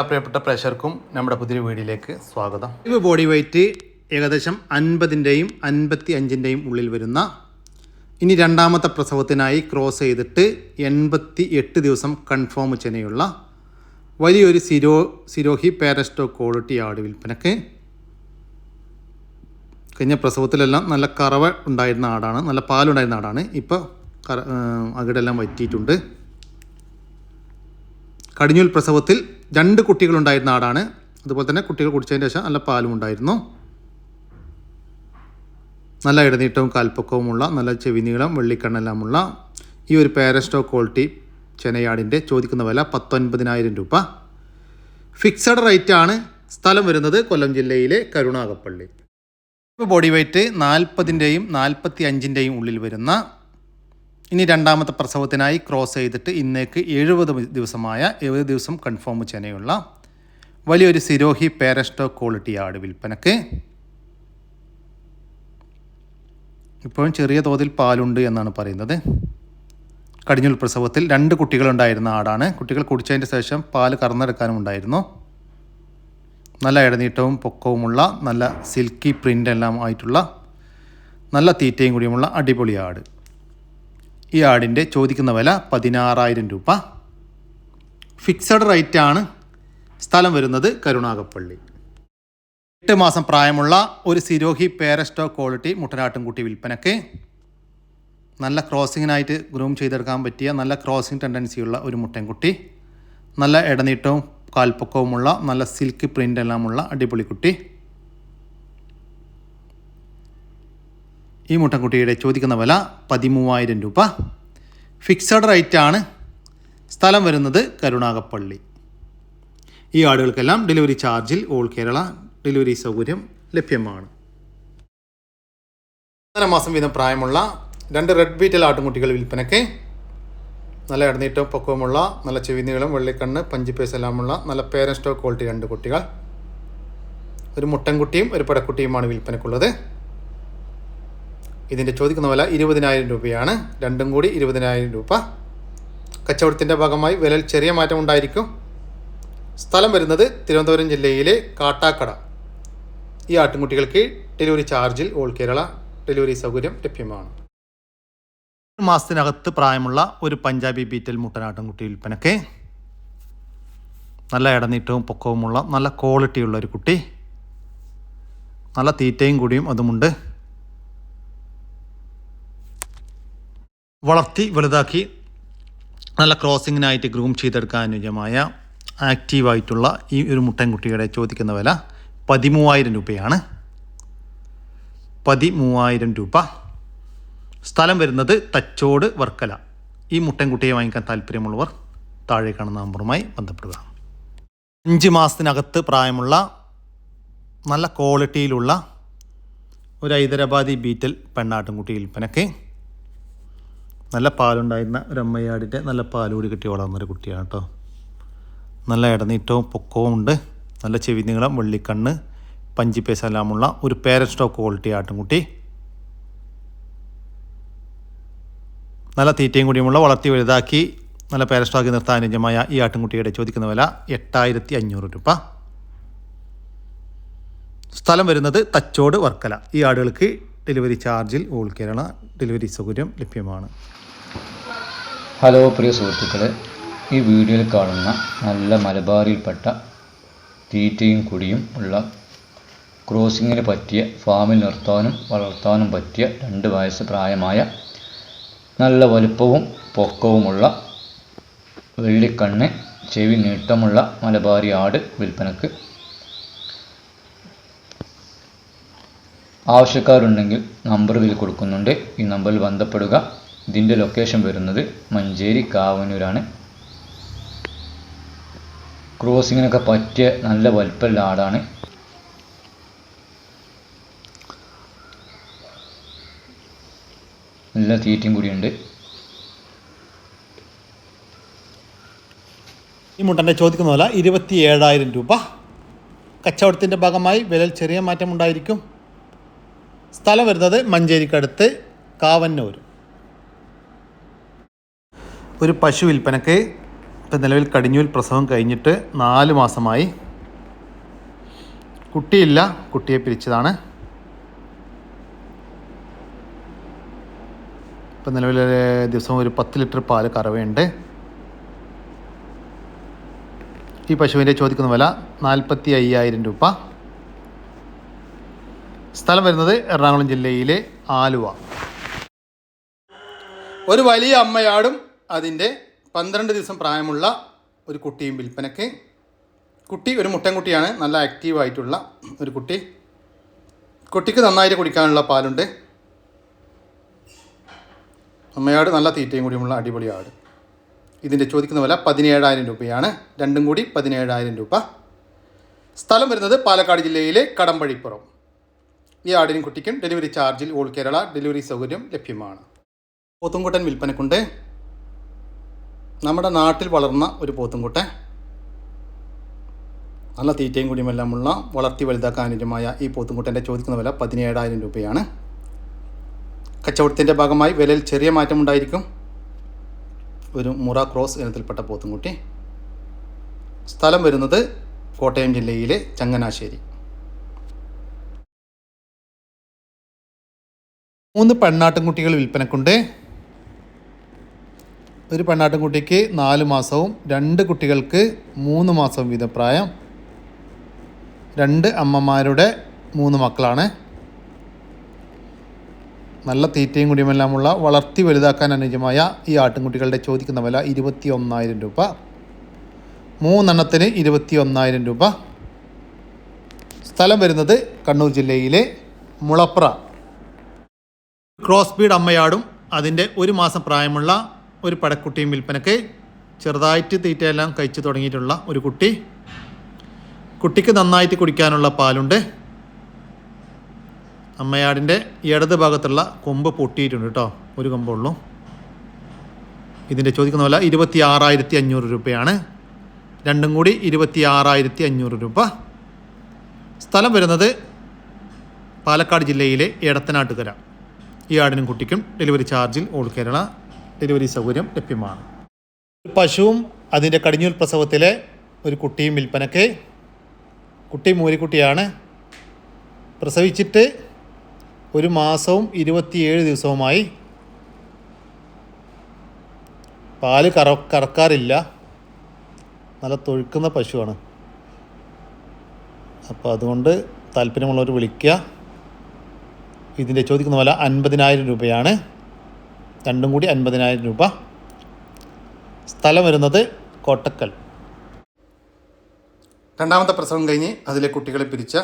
പ്രിയപ്പെട്ട പ്രഷർക്കും നമ്മുടെ പുതിയ വീഡിയോയിലേക്ക് സ്വാഗതം. ഇത് ബോഡി വെയ്റ്റ് ഏകദേശം അൻപതിന്റെയും അൻപത്തി അഞ്ചിന്റെയും ഉള്ളിൽ വരുന്ന ഇനി രണ്ടാമത്തെ പ്രസവത്തിനായി ക്രോസ് ചെയ്തിട്ട് എൺപത്തി എട്ട് ദിവസം കൺഫേം ചെനയുള്ള വലിയൊരു സിരോ സിരോഹി പാരസ്റ്റോ ക്വാളിറ്റി ആട് വിൽപ്പനക്ക് കഴിഞ്ഞ പ്രസവത്തിലെല്ലാം നല്ല കറവ ഉണ്ടായിരുന്ന ആടാണ് നല്ല പാലുണ്ടായിരുന്ന ആടാണ്. ഇപ്പോൾ കറ അകിടെല്ലാം വറ്റിയിട്ടുണ്ട്. കടിഞ്ഞൂൽ പ്രസവത്തിൽ രണ്ട് കുട്ടികളുണ്ടായിരുന്ന ആടാണ്. അതുപോലെ തന്നെ കുട്ടികൾ കുടിച്ചതിന് ശേഷം നല്ല പാലും ഉണ്ടായിരുന്നു. നല്ല ഇടനീട്ടവും കാൽപ്പൊക്കവുമുള്ള നല്ല ചെവിനീളം വെള്ളിക്കണ്ണെല്ലാമുള്ള ഈ ഒരു പാരസ്റ്റോ ക്വാളിറ്റി ചെനയാടിന്റെ ചോദിക്കുന്ന വില പത്തൊൻപതിനായിരം രൂപ. ഫിക്സഡ് റേറ്റ് ആണ് സ്ഥലം വരുന്നത് കൊല്ലം ജില്ലയിലെ കരുണാകപ്പള്ളി. ബോഡി വെയ്റ്റ് നാൽപ്പതിന്റെയും നാൽപ്പത്തി അഞ്ചിന്റെയും ഉള്ളിൽ വരുന്ന ഇനി രണ്ടാമത്തെ പ്രസവത്തിനായി ക്രോസ് ചെയ്തിട്ട് ഇന്നേക്ക് എഴുപത് ദിവസമായ എഴുപത് ദിവസം കൺഫേം ചെനയുള്ള വലിയൊരു സിരോഹി പാരസ്റ്റോ ക്വാളിറ്റി ആട് വിൽപ്പനക്ക്. ഇപ്പോഴും ചെറിയ തോതിൽ പാലുണ്ട് എന്നാണ് പറയുന്നത്. കടിഞ്ഞുൽ പ്രസവത്തിൽ രണ്ട് കുട്ടികളുണ്ടായിരുന്ന ആടാണ്. കുട്ടികൾ കുടിച്ചതിന്റെ ശേഷം പാൽ കറന്നെടുക്കാനും ഉണ്ടായിരുന്നു. നല്ല ഇടനീട്ടവും പൊക്കവുമുള്ള നല്ല സിൽക്കി പ്രിന്റ് എല്ലാം ആയിട്ടുള്ള നല്ല തീറ്റയും കൂടിയുമുള്ള അടിപൊളി ആട്. ഈ ആടിന്റെ ചോദിക്കുന്ന വില പതിനാറായിരം രൂപ. ഫിക്സഡ് റേറ്റ് ആണ് സ്ഥലം വരുന്നത് കരുണാകപ്പള്ളി എട്ട് മാസം പ്രായമുള്ള ഒരു സിരോഹി പേരസ്റ്റോ ക്വാളിറ്റി മുട്ടനാട്ടുംകുട്ടി വിൽപ്പനക്ക് നല്ല ക്രോസിങ്ങിനായിട്ട് ഗ്രൂം ചെയ്തെടുക്കാൻ പറ്റിയ നല്ല ക്രോസിങ് ടെൻഡൻസിയുള്ള ഒരു മുട്ടൻകുട്ടി. നല്ല ഇടനീട്ടവും കാൽപ്പൊക്കവുമുള്ള നല്ല സിൽക്ക് പ്രിന്റെല്ലാമുള്ള അടിപൊളി കുട്ടി. ഈ മുട്ടൻകുട്ടിയുടെ ചോദിക്കുന്ന വില പതിമൂവായിരം രൂപ. ഫിക്സഡ് റേറ്റ് ആണ്. സ്ഥലം വരുന്നത് കരുണാകപ്പള്ളി ഈ ആടുകൾക്കെല്ലാം ഡെലിവറി ചാർജിൽ ഓൾ കേരള ഡെലിവറി സൗകര്യം ലഭ്യമാണ്. ഒന്നര മാസം വീതം പ്രായമുള്ള രണ്ട് റെഡ് ബീറ്റൽ ആട്ടുംകുട്ടികൾ വിൽപ്പനയ്ക്ക് നല്ല ഇടനീട്ടവും പൊക്കവുമുള്ള നല്ല ചെവിനീളം വെള്ളിക്കണ്ണ് പഞ്ചിപ്പേസ് എല്ലാമുള്ള നല്ല പേരൻ സ്റ്റോക്ക് ക്വാളിറ്റി രണ്ട് കുട്ടികൾ. ഒരു മുട്ടൻകുട്ടിയും ഒരു പടക്കുട്ടിയുമാണ് വിൽപ്പനക്കുള്ളത് ഇതിന്റെ ചോദിക്കുന്ന വില ഇരുപതിനായിരം രൂപയാണ്. രണ്ടും കൂടി ഇരുപതിനായിരം രൂപ. കച്ചവടത്തിന്റെ ഭാഗമായി വിലയിൽ ചെറിയ മാറ്റം ഉണ്ടായിരിക്കും. സ്ഥലം വരുന്നത് തിരുവനന്തപുരം ജില്ലയിലെ കാട്ടാക്കട. ഈ ആട്ടിൻകുട്ടികൾക്ക് ഡെലിവറി ചാർജിൽ ഓൾ കേരള ഡെലിവറി സൗകര്യം ലഭ്യമാണ്. മാസത്തിനകത്ത് പ്രായമുള്ള ഒരു പഞ്ചാബി ബീറ്റൽ മുട്ടനാട്ടിൻകുട്ടി വിൽപ്പനക്ക് നല്ല ഇടനീട്ടവും പൊക്കവുമുള്ള നല്ല ക്വാളിറ്റിയുള്ള ഒരു കുട്ടി. നല്ല തീറ്റയും കൂടിയും അതുമുണ്ട്. വളർത്തി വലുതാക്കി നല്ല ക്രോസിങ്ങിനായിട്ട് ഗ്രൂം ചെയ്തെടുക്കാൻ അനുയോജ്യമായ ആക്റ്റീവായിട്ടുള്ള ഈ ഒരു മുട്ടൻകുട്ടിയുടെ ചോദിക്കുന്ന വില പതിമൂവായിരം രൂപയാണ്. പതിമൂവായിരം രൂപ. സ്ഥലം വരുന്നത് തച്ചോട് വർക്കല. ഈ മുട്ടൻകുട്ടിയെ വാങ്ങിക്കാൻ താല്പര്യമുള്ളവർ താഴെ കാണുന്ന നമ്പറുമായി ബന്ധപ്പെടുക. അഞ്ച് മാസത്തിനകത്ത് പ്രായമുള്ള നല്ല ക്വാളിറ്റിയിലുള്ള ഒരു ഹൈദരാബാദി ബീറ്റൽ പെണ്ണാട്ടുംകുട്ടി വിൽപ്പനയ്ക്ക് നല്ല പാലുണ്ടായിരുന്ന ഒരു അമ്മയാടിന്റെ നല്ല പാലുകൂടി കിട്ടി വളർന്നൊരു കുട്ടിയാണ് കേട്ടോ. നല്ല ഇടനീട്ടവും പൊക്കവും ഉണ്ട്. നല്ല ചെവി നീളം വെള്ളിക്കണ്ണ് പഞ്ചിപ്പേസ് എല്ലാമുള്ള ഒരു പേരൻ സ്റ്റോക്ക് ക്വാളിറ്റി ആട്ടുംകുട്ടി. നല്ല തീറ്റയും കൂടിയുമുള്ള വളർത്തി വലുതാക്കി നല്ല പേരൻ സ്റ്റോക്ക് നിർത്താൻ അനുജമായ ഈ ആട്ടുംകുട്ടിയുടെ ചോദിക്കുന്ന വില എട്ടായിരത്തി അഞ്ഞൂറ് രൂപ. സ്ഥലം വരുന്നത് തച്ചോട് വർക്കല. ഈ ആടുകൾക്ക് ഡെലിവറി ചാർജിൽ ഓൾ കേരള ഡെലിവറി സൗകര്യം ലഭ്യമാണ്. ഹലോ പ്രിയ സുഹൃത്തുക്കളെ. ഈ വീഡിയോയിൽ കാണുന്ന നല്ല മലബാറിൽപ്പെട്ട തീറ്റയും കുടിയും ഉള്ള ക്രോസിങ്ങിന് പറ്റിയ ഫാമിൽ നിർത്താനും വളർത്താനും പറ്റിയ രണ്ട് വയസ്സ് പ്രായമായ നല്ല വലുപ്പവും പൊക്കവുമുള്ള വെള്ളിക്കണ്ണ് ചെവി നീട്ടമുള്ള മലബാരി ആട് വിൽപ്പനക്ക് ആവശ്യക്കാരുണ്ടെങ്കിൽ നമ്പർ ഇതിൽ കൊടുക്കുന്നുണ്ട്. ഈ നമ്പറിൽ ബന്ധപ്പെടുക. ഇതിന്റെ ലൊക്കേഷൻ വരുന്നത് മഞ്ചേരി കാവനൂരാണ്. ക്രോസിങ്ങിനൊക്കെ പറ്റിയ നല്ല വലുപ്പമുള്ള ആടാണ്. നല്ല തീറ്റയും കൂടിയുണ്ട് ഈ മുട്ടന്റെ ചോദിക്കുന്ന പോലെ ഇരുപത്തി ഏഴായിരം രൂപ. കച്ചവടത്തിന്റെ ഭാഗമായി വിലയിൽ ചെറിയ മാറ്റം ഉണ്ടായിരിക്കും സ്ഥലം വരുന്നത് മഞ്ചേരിക്കടുത്ത് കാവന്നൂർ. ഒരു പശു വിൽപ്പനക്ക് ഇപ്പം നിലവിൽ കടിഞ്ഞൂൽ പ്രസവം കഴിഞ്ഞിട്ട് നാല് മാസമായി. കുട്ടിയില്ല കുട്ടിയെ പിരിച്ചതാണ്. ഇപ്പം നിലവിൽ ദിവസം ഒരു പത്ത് ലിറ്റർ പാൽ കറവയുണ്ട്. ഈ പശുവിന്റെ ചോദിക്കുന്ന വില നാൽപ്പത്തി അയ്യായിരം രൂപ. സ്ഥലം വരുന്നത് എറണാകുളം ജില്ലയിലെ ആലുവ. ഒരു വലിയ അമ്മയാടും അതിന്റെ പന്ത്രണ്ട് ദിവസം പ്രായമുള്ള ഒരു കുട്ടിയും വിൽപ്പനയ്ക്ക്. കുട്ടി ഒരു മുട്ടൻകുട്ടിയാണ്. നല്ല ആക്റ്റീവായിട്ടുള്ള ഒരു കുട്ടി. കുട്ടിക്ക് നന്നായിട്ട് കുടിക്കാനുള്ള പാലുണ്ട്. അമ്മയാട് നല്ല തീറ്റയും കൂടിയുമുള്ള അടിപൊളി ആട്. ഇതിന്റെ ചോദിക്കുന്ന വില പതിനേഴായിരം രൂപയാണ്. രണ്ടും കൂടി പതിനേഴായിരം രൂപ. സ്ഥലം വരുന്നത് പാലക്കാട് ജില്ലയിലെ കടമ്പഴിപ്പുറം. ഈ ആടിനും കുട്ടിക്കും ഡെലിവറി ചാർജിൽ ഓൾ കേരള ഡെലിവറി സൗകര്യം ലഭ്യമാണ്. പോത്തുംകുട്ടൻ വിൽപ്പനക്കുണ്ട്. നമ്മുടെ നാട്ടിൽ വളർന്ന ഒരു പോത്തുംകുട്ടെ നല്ല തീറ്റയും കൂടിയുമെല്ലാമുള്ള വളർത്തി വലുതാക്കാൻ അനുയോജ്യമായ ഈ പോത്തുംകുട്ടന്റെ ചോദിക്കുന്ന വില പതിനേഴായിരം രൂപയാണ്. കച്ചവടത്തിന്റെ ഭാഗമായി വിലയിൽ ചെറിയ മാറ്റമുണ്ടായിരിക്കും. ഒരു മുറ ക്രോസ് ഇനത്തിൽപ്പെട്ട പോത്തുംകുട്ടി. സ്ഥലം വരുന്നത് കോട്ടയം ജില്ലയിലെ ചങ്ങനാശ്ശേരി. മൂന്ന് പെണ്ണാട്ടിൻകുട്ടികൾ വിൽപ്പനക്കുണ്ട്. ഒരു പെണ്ണാട്ടുംകുട്ടിക്ക് നാല് മാസവും രണ്ട് കുട്ടികൾക്ക് മൂന്ന് മാസവും വീതം പ്രായം. രണ്ട് അമ്മമാരുടെ മൂന്ന് മക്കളാണ്. നല്ല തീറ്റയും കുടിയുമെല്ലാമുള്ള വളർത്തി വലുതാക്കാൻ അനുയോജ്യമായ ഈ ആട്ടിൻകുട്ടികളുടെ ചോദിക്കുന്ന വില ഇരുപത്തി ഒന്നായിരം രൂപ. മൂന്നെണ്ണത്തിന് ഇരുപത്തി ഒന്നായിരം രൂപ. സ്ഥലം വരുന്നത് കണ്ണൂർ ജില്ലയിലെ മുളപ്ര. ക്രോസ് ബീഡ് അമ്മയാടും അതിന്റെ ഒരു മാസം പ്രായമുള്ള ഒരു പടക്കുട്ടിയും വിൽപ്പനയ്ക്ക് ചെറുതായിട്ട് തീറ്റയെല്ലാം കഴിച്ചു തുടങ്ങിയിട്ടുള്ള ഒരു കുട്ടി. കുട്ടിക്ക് നന്നായിട്ട് കുടിക്കാനുള്ള പാലുണ്ട്. അമ്മയാടിന്റെ ഇടത് ഭാഗത്തുള്ള കൊമ്പ് പൊട്ടിയിട്ടുണ്ട് കേട്ടോ ഒരു കൊമ്പുള്ളൂ ഇതിന്റെ ചോദിക്കുന്ന പോലെ ഇരുപത്തി ആറായിരത്തി അഞ്ഞൂറ് രൂപയാണ്. രണ്ടും കൂടി ഇരുപത്തി ആറായിരത്തി അഞ്ഞൂറ് രൂപ. സ്ഥലം വരുന്നത് പാലക്കാട് ജില്ലയിലെ എടത്തനാട്ടുകര. ഈ ആടിനും കുട്ടിക്കും ഡെലിവറി ചാർജിൽ ഓൾ കേരള. ഡെലിവറി സൗകര്യം ലഭ്യമാണ്. പശുവും അതിന്റെ കടിഞ്ഞൂൽ പ്രസവത്തിലെ ഒരു കുട്ടിയും വിൽപ്പനയ്ക്ക്. കുട്ടി മൂരിക്കുട്ടിയാണ് പ്രസവിച്ചിട്ട് ഒരു മാസവും ഇരുപത്തിയേഴ് ദിവസവുമായി പാൽ കറ കറക്കാറില്ല. നല്ല തൊഴുക്കുന്ന പശുവാണ്. അപ്പോൾ അതുകൊണ്ട് താല്പര്യമുള്ളവർ വിളിക്കുക. ഇതിന്റെ ചോദിക്കുന്ന വില അൻപതിനായിരം രൂപയാണ്. രണ്ടും കൂടി അൻപതിനായിരം രൂപ. സ്ഥലം വരുന്നത് കോട്ടക്കൽ. രണ്ടാമത്തെ പ്രസവം കഴിഞ്ഞ് അതിലെ കുട്ടികളെ പിരിച്ച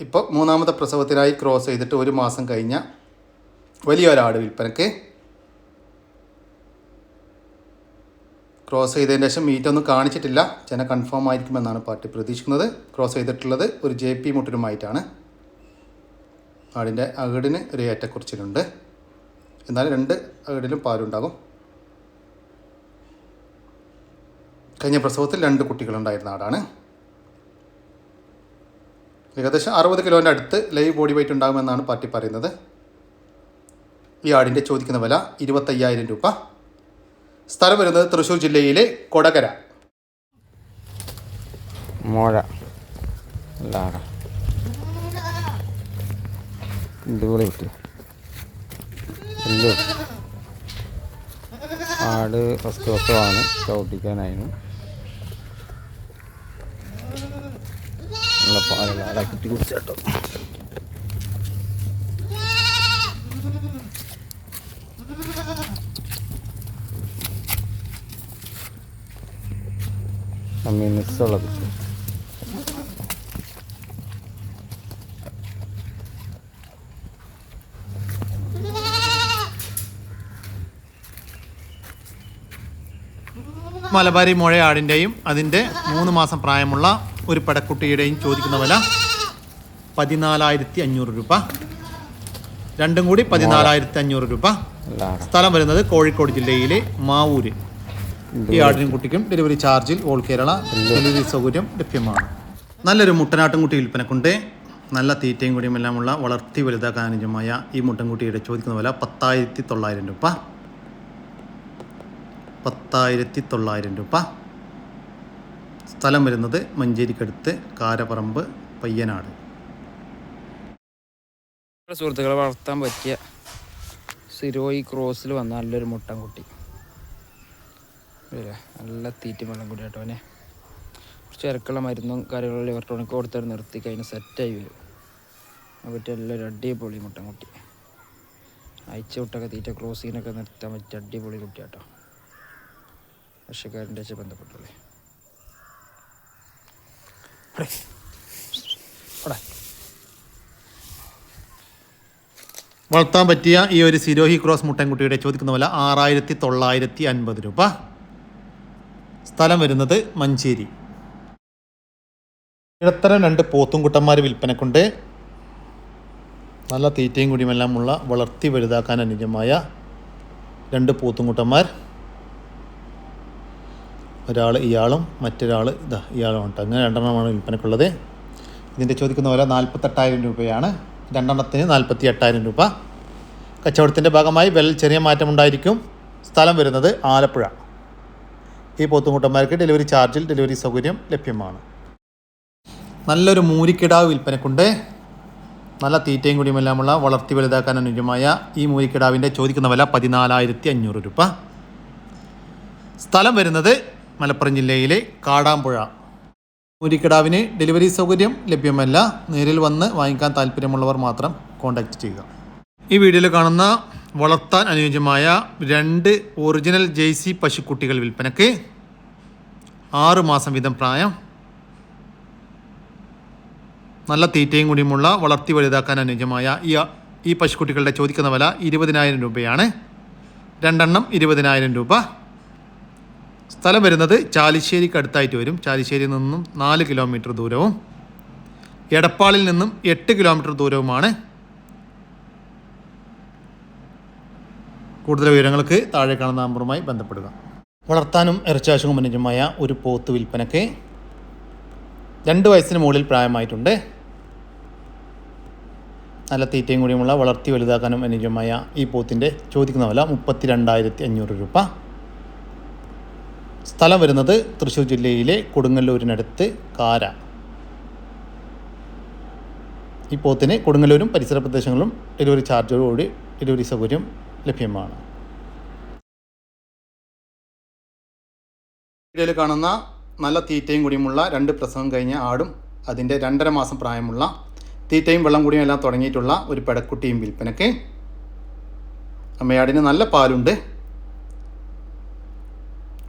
ഇപ്പോൾ മൂന്നാമത്തെ പ്രസവത്തിനായി ക്രോസ് ചെയ്തിട്ട് ഒരു മാസം കഴിഞ്ഞ വലിയൊരാട് വിൽപ്പനക്ക് ക്രോസ് ചെയ്തതിന് ശേഷം മീറ്റൊന്നും കാണിച്ചിട്ടില്ല. ജന കൺഫേം ആയിരിക്കുമെന്നാണ് പാർട്ടി പ്രതീക്ഷിക്കുന്നത്. ക്രോസ് ചെയ്തിട്ടുള്ളത് ഒരു ജെ പി മുട്ടിനുമായിട്ടാണ്. ആടിന്റെ അകിടിന് ഒരു ഏറ്റക്കുറിച്ചിലുണ്ട്. എന്നാൽ രണ്ട് ഇടയിലും പാലുണ്ടാകും. കഴിഞ്ഞ പ്രസവത്തിൽ രണ്ട് കുട്ടികളുണ്ടായിരുന്ന ആടാണ്. ഏകദേശം അറുപത് കിലോന്റെ അടുത്ത് ലൈവ് ബോഡി വെയിറ്റ് ഉണ്ടാകുമെന്നാണ് പാർട്ടി പറയുന്നത്. ഈ ആടിന്റെ ചോദിക്കുന്ന വില ഇരുപത്തയ്യായിരം രൂപ. സ്ഥലം വരുന്നത് തൃശ്ശൂർ ജില്ലയിലെ കൊടകര. മോഴ. അടിപൊളി കിട്ടി. എല്ലോ ആട് ഫസ്റ്റ് ദിവസമാണ് ചവിട്ടിക്കാനായിരുന്നു. നല്ല പാലുള്ള ആടെ കുട്ടി. കുടിച്ചാട്ടോ അമ്മീ മിസ്സുള്ള കുട്ടി. മലബാരി മുഴ ആടിന്റെയും അതിന്റെ മൂന്ന് മാസം പ്രായമുള്ള ഒരു പടക്കുട്ടിയുടെയും ചോദിക്കുന്ന വില പതിനാലായിരത്തി അഞ്ഞൂറ് രൂപ. രണ്ടും കൂടി പതിനാലായിരത്തി അഞ്ഞൂറ് രൂപ സ്ഥലം വരുന്നത് കോഴിക്കോട് ജില്ലയിലെ മാവൂര്. ഈ ആടിനും കുട്ടിക്കും ഡെലിവറി ചാർജിൽ ഓൾ കേരള ഡെലിവറി സൗകര്യം ലഭ്യമാണ്. നല്ലൊരു മുട്ടനാട്ടുംകുട്ടി വിൽപ്പനക്കുണ്ട്. നല്ല തീറ്റയും കൂടിയും എല്ലാമുള്ള വളർത്തി വലുതാക്കാൻ അനുജമായ ഈ മുട്ടൻകുട്ടിയുടെ ചോദിക്കുന്ന വില പത്തായിരത്തി തൊള്ളായിരം രൂപ. പത്തായിരത്തി തൊള്ളായിരം രൂപ. സ്ഥലം വരുന്നത് മഞ്ചേരിക്കടുത്ത് കാരപ്പറമ്പ് പയ്യനാട്. സുഹൃത്തുക്കളെ വളർത്താൻ പറ്റിയ സിരോയി ക്രോസിൽ വന്ന നല്ലൊരു മുട്ടൻകുട്ടി. കുട്ടി നല്ല തീറ്റ വെള്ളം കൂടി കേട്ടോ അവനെ. കുറച്ച് ഇറക്കുള്ള മരുന്നും കാര്യങ്ങളും ഇലക്ട്രോണിക് കൊടുത്തിട്ട് നിർത്തി കഴിഞ്ഞ് സെറ്റായി വരും. പറ്റിയ നല്ലൊരു അടിപൊളി മുട്ടൻകുട്ടി. അയച്ച വിട്ടൊക്കെ തീറ്റ ക്രോസിങ്ങിനൊക്കെ നിർത്താൻ പറ്റിയ അടിപൊളി കുട്ടി കേട്ടോ രക്ഷക്കാരന്റെ വെച്ച് ബന്ധപ്പെട്ടുള്ളേ അവിടെ വളർത്താൻ പറ്റിയ ഈ ഒരു സിരോഹി ക്രോസ് മുട്ടൻകുട്ടിയുടെ ചോദിക്കുന്ന വില ആറായിരത്തി തൊള്ളായിരത്തി അൻപത് രൂപ. സ്ഥലം വരുന്നത് മഞ്ചേരി. ഇടത്തരം രണ്ട് പോത്തുംകുട്ടന്മാർ വിൽപ്പനക്കുണ്ട്. നല്ല തീറ്റയും കുടിയുമെല്ലാമുള്ള വളർത്തി വലുതാക്കാൻ അനുജമായ രണ്ട് പോത്തുംകുട്ടന്മാർ ഒരാൾ ഇയാളും മറ്റൊരാൾ ഇതാ ഇയാളും ഉണ്ട്. അങ്ങനെ രണ്ടെണ്ണമാണ് വിൽപ്പനക്കുള്ളത്. ഇതിന്റെ ചോദിക്കുന്ന വില നാൽപ്പത്തെട്ടായിരം രൂപയാണ്. രണ്ടെണ്ണത്തിന് നാൽപ്പത്തി എട്ടായിരം രൂപ. കച്ചവടത്തിന്റെ ഭാഗമായി വില ചെറിയ മാറ്റമുണ്ടായിരിക്കും സ്ഥലം വരുന്നത് ആലപ്പുഴ. ഈ പോത്തുമുട്ടന്മാർക്ക് ഡെലിവറി ചാർജിൽ ഡെലിവറി സൗകര്യം ലഭ്യമാണ്. നല്ലൊരു മൂരിക്കിടാവ് വിൽപ്പനക്കുണ്ട്. നല്ല തീറ്റയും കുടിയുമെല്ലാമുള്ള വളർത്തി വലുതാക്കാൻ അനുയോജ്യമായ ഈ മൂരിക്കിടാവിന്റെ ചോദിക്കുന്ന വില പതിനാലായിരത്തി അഞ്ഞൂറ് രൂപ. സ്ഥലം വരുന്നത് മലപ്പുറം ജില്ലയിലെ കാടാമ്പുഴ. മൂരിക്കിടാവിന് ഡെലിവറി സൗകര്യം ലഭ്യമല്ല. നേരിൽ വന്ന് വാങ്ങിക്കാൻ താല്പര്യമുള്ളവർ മാത്രം കോൺടാക്റ്റ് ചെയ്യുക. ഈ വീഡിയോയിൽ കാണുന്ന വളർത്താൻ അനുയോജ്യമായ രണ്ട് ഒറിജിനൽ ജെയ്സി പശുക്കുട്ടികൾ വിൽപ്പനയ്ക്ക് ആറ് മാസം വീതം പ്രായം. നല്ല തീറ്റയും കൂടിയുമുള്ള വളർത്തി വലുതാക്കാൻ അനുയോജ്യമായ ഈ ഈ പശുക്കുട്ടികളുടെ ചോദിക്കുന്ന വില ഇരുപതിനായിരം രൂപയാണ്. രണ്ടെണ്ണം ഇരുപതിനായിരം രൂപ. സ്ഥലം വരുന്നത് ചാലിശ്ശേരിക്ക് അടുത്തായിട്ട് വരും. ചാലിശ്ശേരിയിൽ നിന്നും നാല് കിലോമീറ്റർ ദൂരവും എടപ്പാളിൽ നിന്നും എട്ട് കിലോമീറ്റർ ദൂരവുമാണ്. കൂടുതൽ വിവരങ്ങൾക്ക് താഴെ കാണുന്ന നമ്പറുമായി ബന്ധപ്പെടുക. വളർത്താനും ഇറച്ചാശുക്കും അനുജമായ ഒരു പോത്ത് വിൽപ്പനയ്ക്ക് രണ്ട് വയസ്സിന് മുകളിൽ പ്രായമായിട്ടുണ്ട്. നല്ല തീറ്റയും കൂടിയുമുള്ള വളർത്തി വലുതാക്കാനും അനുജമായ ഈ പോത്തിന്റെ ചോദിക്കുന്ന വില മുപ്പത്തി രണ്ടായിരത്തി അഞ്ഞൂറ് രൂപ. സ്ഥലം വരുന്നത് തൃശ്ശൂർ ജില്ലയിലെ കൊടുങ്ങല്ലൂരിനടുത്ത് കാര. ഈ പോത്തിന് കൊടുങ്ങല്ലൂരും പരിസര പ്രദേശങ്ങളും ഡെലിവറി ചാർജോടുകൂടി ഡെലിവറി സൗകര്യം ലഭ്യമാണ്. വീഡിയോയിൽ കാണുന്ന നല്ല തീറ്റയും കൂടിയുമുള്ള രണ്ട് പ്രസവം കഴിഞ്ഞ ആടും അതിന്റെ രണ്ടര മാസം പ്രായമുള്ള തീറ്റയും വെള്ളം കൂടിയും എല്ലാം തുടങ്ങിയിട്ടുള്ള ഒരു പെടക്കുട്ടിയും വിൽപ്പനയ്ക്ക് അമ്മയാടിന് നല്ല പാലുണ്ട്.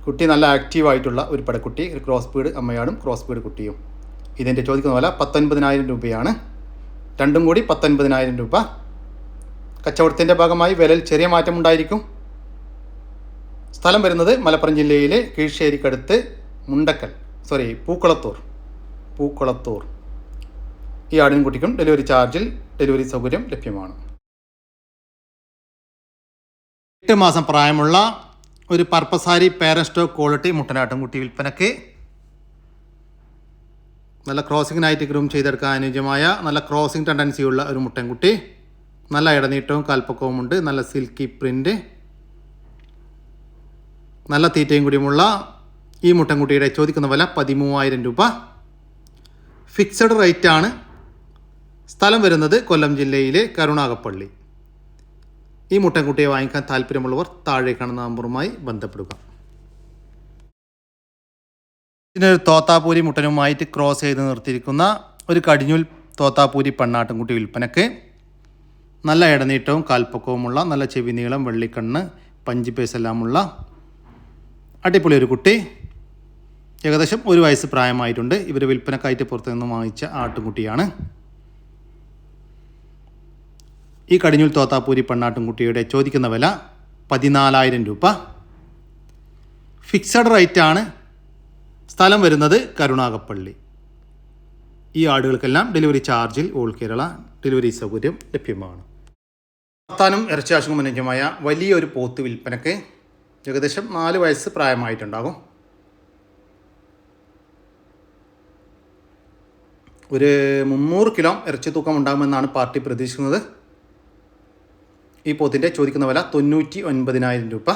കുട്ടി നല്ല ആക്റ്റീവായിട്ടുള്ള ഒരു പെടക്കുട്ടി ഒരു ക്രോസ് ബീഡ് അമ്മയാടും ക്രോസ് ബീഡ് കുട്ടിയും. ഇതിന്റെ ചോദിക്കുന്ന പോലെ പത്തൊൻപതിനായിരം രൂപയാണ്. രണ്ടും കൂടി പത്തൊൻപതിനായിരം രൂപ. കച്ചവടത്തിന്റെ ഭാഗമായി വിലയിൽ ചെറിയ മാറ്റമുണ്ടായിരിക്കും സ്ഥലം വരുന്നത് മലപ്പുറം ജില്ലയിലെ കീഴ്ശ്ശേരിക്കടുത്ത് മുണ്ടക്കൽ സോറി പൂക്കുളത്തൂർ. പൂക്കുളത്തൂർ. ഈ ആടിനും കുട്ടിക്കും ഡെലിവറി ചാർജിൽ ഡെലിവറി സൗകര്യം ലഭ്യമാണ്. എട്ട് മാസം പ്രായമുള്ള ഒരു പർപ്പസാരി പാരസ്റ്റോക്ക് ക്വാളിറ്റി മുട്ടനാട്ടുംകുട്ടി വിൽപ്പനക്ക് നല്ല ക്രോസിങ്ങിനായിട്ട് ഗ്രൂം ചെയ്തെടുക്കാൻ അനുയോജ്യമായ നല്ല ക്രോസിംഗ് ടെൻഡൻസിയുള്ള ഒരു മുട്ടൻകുട്ടി. നല്ല ഇടനീട്ടവും കാൽപ്പക്കവും ഉണ്ട് നല്ല സിൽക്കി പ്രിന്റ് നല്ല തീറ്റയും കൂടിയുമുള്ള ഈ മുട്ടൻകുട്ടിയുടെ ചോദിക്കുന്ന വില പതിമൂവായിരം രൂപ. ഫിക്സഡ് റേറ്റാണ് സ്ഥലം വരുന്നത് കൊല്ലം ജില്ലയിലെ കരുണാകപ്പള്ളി. ഈ മുട്ടൻകുട്ടിയെ വാങ്ങിക്കാൻ താല്പര്യമുള്ളവർ താഴെ കാണുന്ന നമ്പറുമായി ബന്ധപ്പെടുക. ഇതിനൊരു തോത്താപ്പൂരി മുട്ടനുമായിട്ട് ക്രോസ് ചെയ്ത് നിർത്തിയിരിക്കുന്ന ഒരു കടിഞ്ഞൂൽ തോത്താപ്പൂരി പെണ്ണാട്ടുംകുട്ടി വിൽപ്പനക്ക് നല്ല ഇടനീട്ടവും കാൽപ്പക്കവുമുള്ള നല്ല ചെവി നീളം വെള്ളിക്കണ്ണ് പഞ്ചി പേസെല്ലാമുള്ള അടിപൊളി ഒരു കുട്ടി. ഏകദേശം ഒരു വയസ്സ് പ്രായമായിട്ടുണ്ട്. ഇവർ വിൽപ്പനക്കായിട്ട് പുറത്തു നിന്ന് വാങ്ങിച്ച ആട്ടുംകുട്ടിയാണ്. ഈ കടിഞ്ഞൂൽ തോത്താപ്പൂരി പെണ്ണാട്ടുംകുട്ടിയുടെ ചോദിക്കുന്ന വില പതിനാലായിരം രൂപ. ഫിക്സഡ് റേറ്റ് ആണ്. സ്ഥലം വരുന്നത് കരുണാകപ്പള്ളി ഈ ആടുകൾക്കെല്ലാം ഡെലിവറി ചാർജിൽ ഓൾ കേരള ഡെലിവറി സൗകര്യം ലഭ്യമാണ്. പത്താനും ഇറച്ചിയാശുക്കും അനുജമായ വലിയൊരു പോത്ത് വിൽപ്പനക്ക് ഏകദേശം നാല് വയസ്സ് പ്രായമായിട്ടുണ്ടാകും. ഒരു മുന്നൂറ് കിലോ ഇറച്ചി തൂക്കം ഉണ്ടാകുമെന്നാണ് പാർട്ടി പ്രതീക്ഷിക്കുന്നത്. ഈ പോത്തിന്റെ ചോദിക്കുന്ന വില തൊണ്ണൂറ്റി ഒൻപതിനായിരം രൂപ.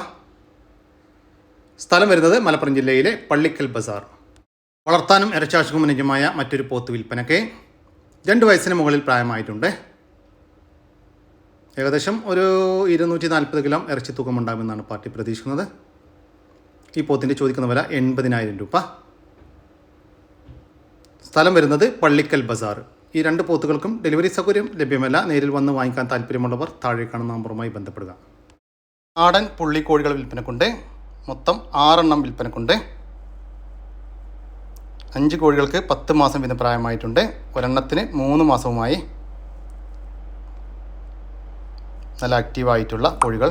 സ്ഥലം വരുന്നത് മലപ്പുറം ജില്ലയിലെ പള്ളിക്കൽ ബസാർ. വളർത്താനും ഇരച്ചാശുക്കും അനുജമായ മറ്റൊരു പോത്ത് വിൽപ്പനയ്ക്ക് രണ്ട് വയസ്സിന് മുകളിൽ പ്രായമായിട്ടുണ്ട്. ഏകദേശം ഒരു ഇരുന്നൂറ്റി നാൽപ്പത് കിലോ ഇറച്ചി തൂക്കമുണ്ടാകുമെന്നാണ് പാർട്ടി പ്രതീക്ഷിക്കുന്നത്. ഈ പോത്തിന്റെ ചോദിക്കുന്ന വില എൺപതിനായിരം രൂപ. സ്ഥലം വരുന്നത് പള്ളിക്കൽ ബസാർ. ഈ രണ്ട് പോത്തുകൾക്കും ഡെലിവറി സൗകര്യം ലഭ്യമല്ല. നേരിൽ വന്ന് വാങ്ങിക്കാൻ താല്പര്യമുള്ളവർ താഴെ കാണുന്ന നമ്പറുമായി ബന്ധപ്പെടുക. നാടൻ പുള്ളിക്കോഴികൾ വിൽപ്പനക്കുണ്ട്. മൊത്തം ആറെണ്ണം വിൽപ്പനക്കുണ്ട്. അഞ്ച് കോഴികൾക്ക് പത്ത് മാസം വീതം പ്രായമായിട്ടുണ്ട്. ഒരെണ്ണത്തിന് മൂന്ന് മാസവുമായി നല്ല ആക്റ്റീവായിട്ടുള്ള കോഴികൾ.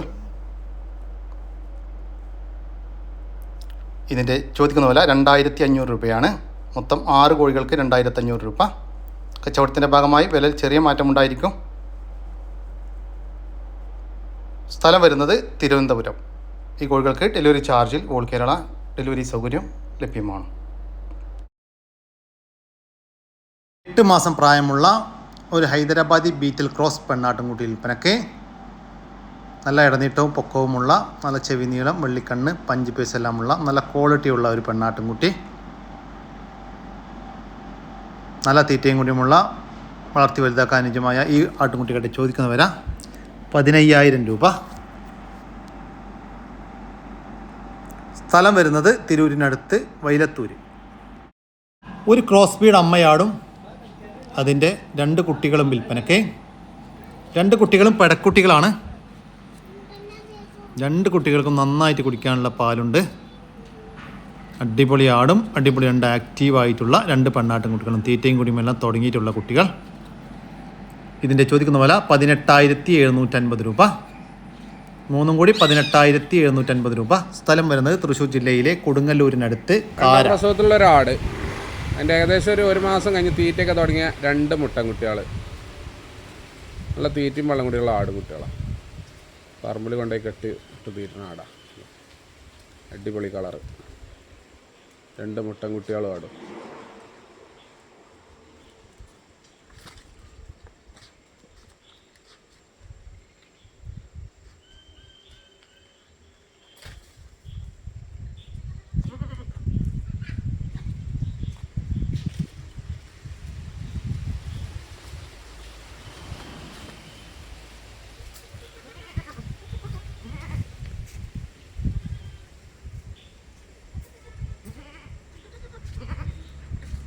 ഇതിന്റെ ചോദിക്കുന്ന വില രണ്ടായിരത്തി അഞ്ഞൂറ് രൂപയാണ്. മൊത്തം ആറ് കോഴികൾക്ക് രണ്ടായിരത്തി അഞ്ഞൂറ് രൂപ. കച്ചവടത്തിന്റെ ഭാഗമായി വില ചെറിയ മാറ്റമുണ്ടായിരിക്കും സ്ഥലം വരുന്നത് തിരുവനന്തപുരം. ഈ കോഴികൾക്ക് ഡെലിവറി ചാർജിൽ ഓൾ കേരള ഡെലിവറി സൗകര്യം ലഭ്യമാണ്. എട്ട് മാസം പ്രായമുള്ള ഒരു ഹൈദരാബാദി ബീറ്റിൽ ക്രോസ് പെണ്ണാട്ടുംകുട്ടി വിൽപ്പനയ്ക്ക് നല്ല ഇടനീട്ടവും പൊക്കവുമുള്ള നല്ല ചെവി നീളം വെള്ളിക്കണ്ണ് പഞ്ച് എല്ലാമുള്ള നല്ല ക്വാളിറ്റിയുള്ള ഒരു പെണ്ണാട്ടുംകുട്ടി. നല്ല തീറ്റയും കൂടിയുമുള്ള വളർത്തി വലുതാക്കാൻ അനുജമായ ഈ ആട്ടുംകുട്ടികളുടെ ചോദിക്കുന്ന വില പതിനയ്യായിരം രൂപ. സ്ഥലം വരുന്നത് തിരൂരിനടുത്ത് വൈലത്തൂര്. ഒരു ക്രോസ് ബീഡ് അമ്മയാടും അതിന്റെ രണ്ട് കുട്ടികളും വിൽപ്പനയ്ക്ക്. രണ്ട് കുട്ടികളും പെടക്കുട്ടികളാണ്. രണ്ട് കുട്ടികൾക്കും നന്നായിട്ട് കുടിക്കാനുള്ള പാലുണ്ട്. അടിപൊളി ആടും അടിപൊളി രണ്ട് ആക്റ്റീവായിട്ടുള്ള രണ്ട് പെണ്ണാട്ടും കുട്ടികളും തീറ്റയും കുടിയുമെല്ലാം തുടങ്ങിയിട്ടുള്ള കുട്ടികൾ. ഇതിന്റെ ചോദിക്കുന്ന വില പതിനെട്ടായിരത്തി എഴുന്നൂറ്റൻപത് രൂപ. മൂന്നും കൂടി പതിനെട്ടായിരത്തി എഴുന്നൂറ്റൻപത് രൂപ. സ്ഥലം വരുന്നത് തൃശ്ശൂർ ജില്ലയിലെ കൊടുങ്ങല്ലൂരിനടുത്ത് കാര. പ്രസവത്തിലുള്ള ഒരാട് അതിന്റെ ഏകദേശം ഒരു ഒരു മാസം കഴിഞ്ഞ് തീറ്റയൊക്കെ തുടങ്ങിയ രണ്ട് മുട്ടൻ മുട്ടൻകുട്ടികൾ നല്ല തീറ്റയും വെള്ളം കൂടിയുള്ള ആട് കുട്ടികളാണ് പറമ്പിൽ കൊണ്ടുപോയി കെട്ടി ഇട്ട് തീറ്റുന്ന ആടാണ് അടിപൊളി കളറ്. രണ്ട് മുട്ടൻ കുട്ടികളും ആടും.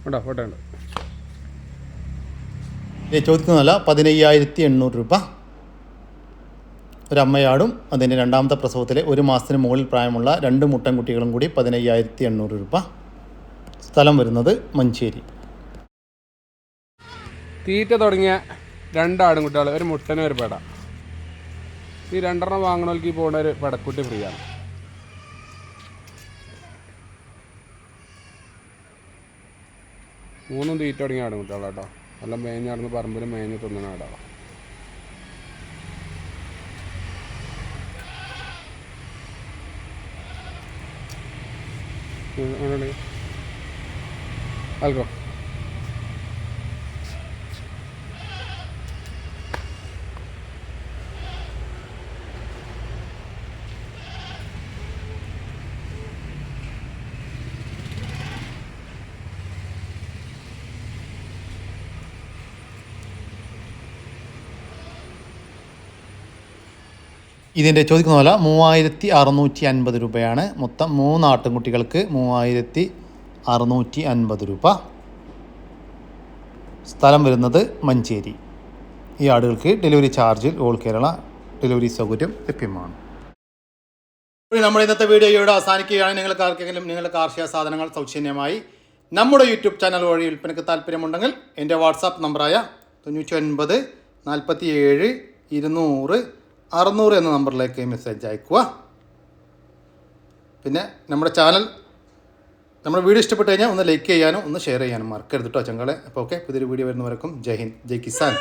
ഉണ്ടോ ഫോട്ടോ ഉണ്ട്. ചോദിക്കുന്നതല്ല പതിനയ്യായിരത്തി എണ്ണൂറ് രൂപ. ഒരമ്മയാടും അതിന്റെ രണ്ടാമത്തെ പ്രസവത്തിലെ ഒരു മാസത്തിന് മുകളിൽ പ്രായമുള്ള രണ്ട് മുട്ടൻ കുട്ടികളും കൂടി പതിനയ്യായിരത്തി എണ്ണൂറ് രൂപ. സ്ഥലം വരുന്നത് മഞ്ചേരി. തീറ്റ തുടങ്ങിയ രണ്ട് ആടും കുട്ടികൾ ഒരു മുട്ടനും ഒരു പെട. ഈ രണ്ടെണ്ണം വാങ്ങണമെങ്കിൽ പോകുന്ന ഒരു പെടക്കുട്ടി ഫ്രീ ആണ് മൂന്നും തീറ്റ തുടങ്ങിയ ആടും കുട്ടികളാ കേട്ടോ. നല്ല മേഞ്ഞ് നടന്ന് പറമ്പിൽ മേഞ്ഞ് തിന്നുന്ന ആടാണ് അൽക്കോ ഇതിന്റെ ചോദിക്കുന്ന പോലെ മൂവായിരത്തി അറുന്നൂറ്റി അൻപത് രൂപയാണ്. മൊത്തം മൂന്ന് ആട്ടിൻകുട്ടികൾക്ക് മൂവായിരത്തി അറുന്നൂറ്റി അൻപത് രൂപ. സ്ഥലം വരുന്നത് മഞ്ചേരി. ഈ ആടുകൾക്ക് ഡെലിവറി ചാർജിൽ ഓൾ കേരള ഡെലിവറി സൗകര്യം ലഭ്യമാണ്. നമ്മൾ ഇന്നത്തെ വീഡിയോ ഇവിടെ അവസാനിക്കുകയാണ്. നിങ്ങൾക്ക് ആർക്കെങ്കിലും നിങ്ങളുടെ കാർഷിക സാധനങ്ങൾ സൗജന്യമായി നമ്മുടെ യൂട്യൂബ് ചാനൽ വഴി വിൽപ്പനയ്ക്ക് താല്പര്യമുണ്ടെങ്കിൽ എന്റെ വാട്സാപ്പ് നമ്പറായ തൊണ്ണൂറ്റി ഒൻപത് നാൽപ്പത്തി ഏഴ് ഇരുന്നൂറ് അറുന്നൂറ് എന്ന നമ്പറിലേക്ക് മെസ്സേജ് അയക്കുക പിന്നെ നമ്മുടെ ചാനൽ നമ്മുടെ വീഡിയോ ഇഷ്ടപ്പെട്ട് കഴിഞ്ഞാൽ ഒന്ന് ലൈക്ക് ചെയ്യാനും ഒന്ന് ഷെയർ ചെയ്യാനും മറക്കരുത് കേട്ടോ ചങ്ങളെ. അപ്പോൾ ഓക്കെ പുതിയൊരു വീഡിയോ വരുന്നവർക്കും ജയ് ഹിന്ദ് ജയ് കിസാൻ.